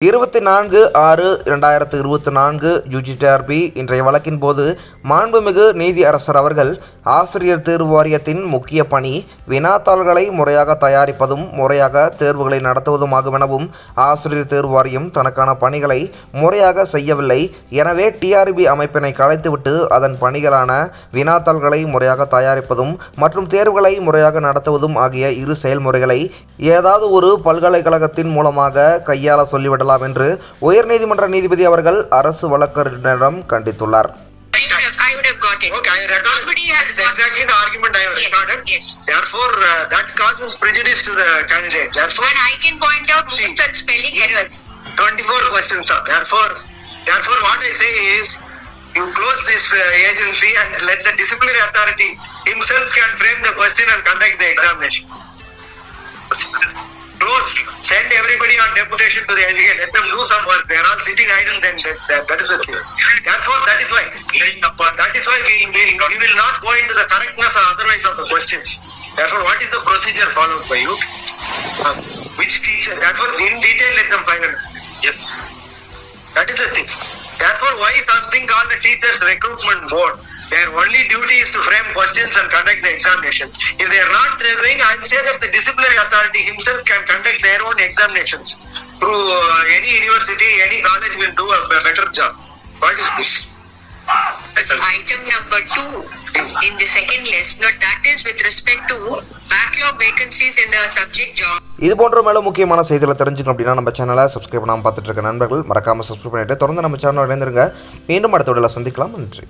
இருபத்தி நான்கு ஆறு இரண்டாயிரத்து இருபத்தி நான்கு யுஜிடிஆர்பி இன்றைய வழக்கின் போது மாண்புமிகு நீதி அரசர் அவர்கள் ஆசிரியர் தேர்வு வாரியத்தின் முக்கிய பணி வினாத்தாள்களை முறையாக தயாரிப்பதும் முறையாக தேர்வுகளை நடத்துவதுமாகும் எனவும் ஆசிரியர் தேர்வு வாரியம் தனக்கான பணிகளை முறையாக செய்யவில்லை. எனவே டிஆர்பி அமைப்பினை கலைத்துவிட்டு அதன் பணிகளான வினாத்தாள்களை முறையாக தயாரிப்பதும் மற்றும் தேர்வுகளை முறையாக நடத்துவதும் ஆகிய இரு செயல்முறைகளை ஏதாவது ஒரு பல்கலைக்கழகத்தின் மூலமாக கையாள சொல்லிவிடலாம் என்று உயர்நீதிமன்ற நீதிபதி அவர்கள் அரசு வழக்கறிஞரிடம் கண்டித்துள்ளார். I would have, I would have got it. Okay, I recorded. Somebody has That's exactly the argument I Yes, recorded. yes. Therefore, uh, that causes prejudice to the candidate. Therefore, And I can point out See. most such spelling errors. 24 questions are. Therefore, therefore, what I say is, you close this uh, agency and let the disciplinary authority himself can frame the question and conduct the examination. Send everybody on deputation to the education. Let them do some work. They are all sitting idle. Then that, that, that is the thing. Therefore, that is why. That is why we, we, we will not go into the correctness or otherwise of the questions. Therefore, what is the procedure followed by you? Uh, which teacher? Therefore, in detail, let them find out. Yes. That is the thing. Therefore, why something called the Teachers Recruitment Board? Their only duty is to frame questions and conduct the examination. If they are not doing, I say that the disciplinary authority himself can conduct their own examinations. Through uh, any university, any college will do a a better job. What is this? Item number two in the second list, no, that is with respect to backlog vacancies in the subject job. இது போன்ற மேலும் முக்கியமான செய்திகளை தெரிஞ்சுக்கணும் அப்படின்னா நம்ம சேனலை subscribe பண்ணாமல் பார்த்துட்டு இருக்க நண்பர்கள் மறக்காமல் சப்ஸ்கிரைப் பண்ணிட்டு தொடர்ந்து நம்ம சேனல் இணைந்திருங்க மீண்டும் அடுத்த சந்திக்கலாம் நன்றி